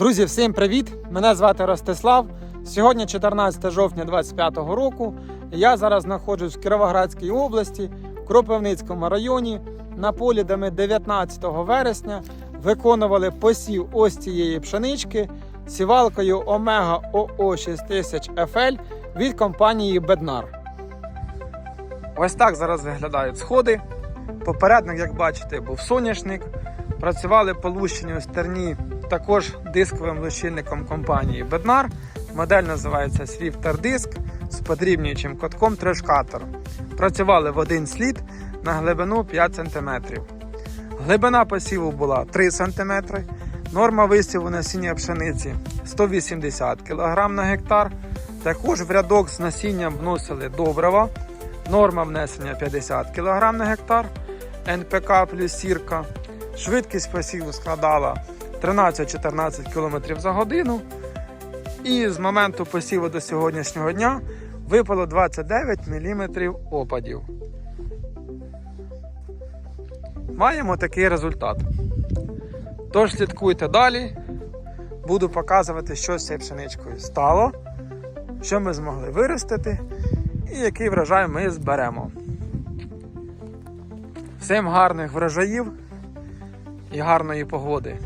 Друзі, всім привіт! Мене звати Ростислав. Сьогодні 14 жовтня 2025 року. Я зараз знаходжусь в Кіровоградській області, в Кропивницькому районі, на полі, де ми 19 вересня виконували посів ось цієї пшенички сівалкою Омега ОО 6000 FL від компанії Беднар. Ось так зараз виглядають сходи. Попередник, як бачите, був соняшник. Працювали полущені у стерні також дисковим лущильником компанії Bednar. Модель називається Swifter Disk з подрібнюючим котком трешкатор. Працювали в один слід на глибину 5 см. Глибина посіву була 3 см. Норма висіву насіння пшениці 180 кг на гектар. Також в рядок з насінням вносили добрива. Норма внесення 50 кг на гектар. НПК плюс сірка. Швидкість посіву складала 13-14 км за годину. І з моменту посіву до сьогоднішнього дня випало 29 мм опадів. Маємо такий результат. Тож слідкуйте далі. Буду показувати, що з цією пшеничкою стало, що ми змогли виростити і який врожай ми зберемо. Всім гарних врожаїв і гарної погоди.